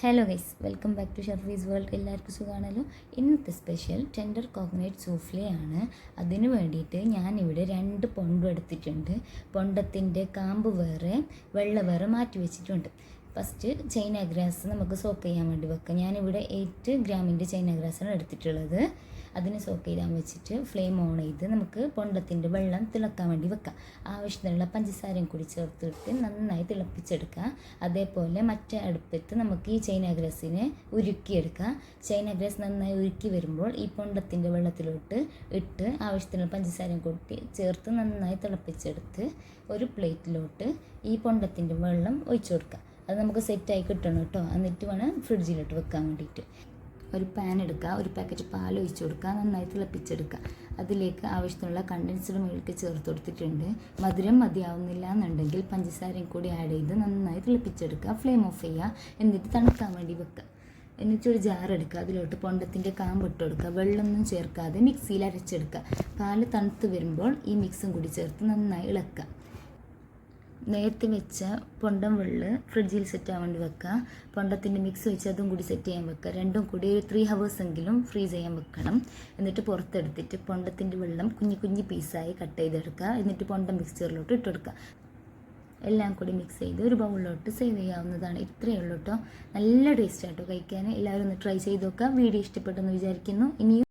Hello guys welcome back to Sharfi's world എല്ലാവർക്കും സുഖമാണല്ലോ? ഇന്നത്തെ സ്പെഷ്യൽ ടെൻഡർ കോക്കനട്ട് ആണ്. അതിന് വേണ്ടിയിട്ട് ഞാനിവിടെ രണ്ട് പൊണ്ടും എടുത്തിട്ടുണ്ട്. പൊണ്ടത്തിന്റെ കാമ്പ് വേറെ വെള്ള വേറെ മാറ്റി വെച്ചിട്ടുണ്ട്. ഫസ്റ്റ് ചൈന ഗ്രാസ് നമുക്ക് സോക്ക് ചെയ്യാൻ വേണ്ടി വെക്കാം. ഞാനിവിടെ എയ്റ്റ് ഗ്രാമിന്റെ ചൈന ഗ്രാസാണ് എടുത്തിട്ടുള്ളത്. അതിന് സോക്ക് ചെയ്യാൻ വെച്ചിട്ട് ഫ്ലെയിം ഓൺ ചെയ്ത് നമുക്ക് പൊണ്ടത്തിന്റെ വെള്ളം തിളക്കാൻ വേണ്ടി വെക്കാം. ആവശ്യത്തിനുള്ള പഞ്ചസാരയും കൂടി ചേർത്തിട്ട് നന്നായി തിളപ്പിച്ചെടുക്കുക. അതേപോലെ മറ്റേ അടുപ്പത്ത് നമുക്ക് ഈ ചൈന ഗ്രാസിനെ ഉരുക്കിയെടുക്കാം. ചൈന ഗ്രാസ് നന്നായി ഉരുക്കി വരുമ്പോൾ ഈ പൊണ്ടത്തിന്റെ വെള്ളത്തിലോട്ട് ഇട്ട് ആവശ്യത്തിനുള്ള പഞ്ചസാരയും കൂട്ടി ചേർത്ത് നന്നായി തിളപ്പിച്ചെടുത്ത് ഒരു പ്ലേറ്റിലോട്ട് ഈ പൊണ്ടത്തിന്റെ വെള്ളം ഒഴിച്ചു കൊടുക്കുക അത് നമുക്ക് സെറ്റായി കിട്ടണം കേട്ടോ എന്നിട്ട് വേണം ഫ്രിഡ്ജിലിട്ട് വെക്കാൻ വേണ്ടിയിട്ട്. ഒരു പാൻ എടുക്കുക ഒരു പാക്കറ്റ് പാൽ ഒഴിച്ചു കൊടുക്കുക നന്നായി തിളപ്പിച്ചെടുക്കുക അതിലേക്ക് ആവശ്യത്തിനുള്ള കണ്ടൻസ്ഡ് മിൽക്ക് ചേർത്ത് കൊടുത്തിട്ടുണ്ട്. മധുരം മതിയാവുന്നില്ല എന്നുണ്ടെങ്കിൽ പഞ്ചസാരയും കൂടി ആഡ് ചെയ്ത് നന്നായി തിളപ്പിച്ചെടുക്കുക. ഫ്ലെയിം ഓഫ് ചെയ്യുക. എന്നിട്ട് തണുക്കാൻ വേണ്ടി വെക്കുക. എന്നിട്ട് ഒരു ജാർ എടുക്കുക. അതിലോട്ട് പൊണ്ടത്തിന്റെ കാമ്പ് ഇട്ട് കൊടുക്കുക. വെള്ളമൊന്നും ചേർക്കാതെ മിക്സിയിൽ അരച്ചെടുക്കുക. പാൽ തണുത്ത് വരുമ്പോൾ ഈ മിക്സും കൂടി ചേർത്ത് നന്നായി ഇളക്കുക. നേരത്തെ വെച്ച പൊണ്ടം വെള്ള് ഫ്രിഡ്ജിൽ സെറ്റ് ആവാൻ വേണ്ടി വെക്കുക പൊണ്ടത്തിന്റെ മിക്സ് വെച്ച് അതും കൂടി സെറ്റ് ചെയ്യാൻ വെക്കുക രണ്ടും കൂടി ഒരു ത്രീ ഹവേഴ്സെങ്കിലും ഫ്രീസ് ചെയ്യാൻ വെക്കണം. എന്നിട്ട് പുറത്തെടുത്തിട്ട് പൊണ്ടത്തിന്റെ വെള്ളം കുഞ്ഞു കുഞ്ഞു പീസായി കട്ട് ചെയ്തെടുക്കുക എന്നിട്ട് പൊണ്ടം മിക്സ്ചറിലോട്ട് ഇട്ടെടുക്കുക എല്ലാം കൂടി മിക്സ് ചെയ്ത് ഒരു ബൗളിലോട്ട് സേവ് ചെയ്യാവുന്നതാണ്. ഇത്രയേ ഉള്ളൂ കേട്ടോ നല്ല ടേസ്റ്റ് ആട്ടോ കഴിക്കാൻ എല്ലാവരും ഒന്ന് ട്രൈ ചെയ്ത് നോക്കുക വീഡിയോ ഇഷ്ടപ്പെട്ടെന്ന് വിചാരിക്കുന്നു. ഇനിയും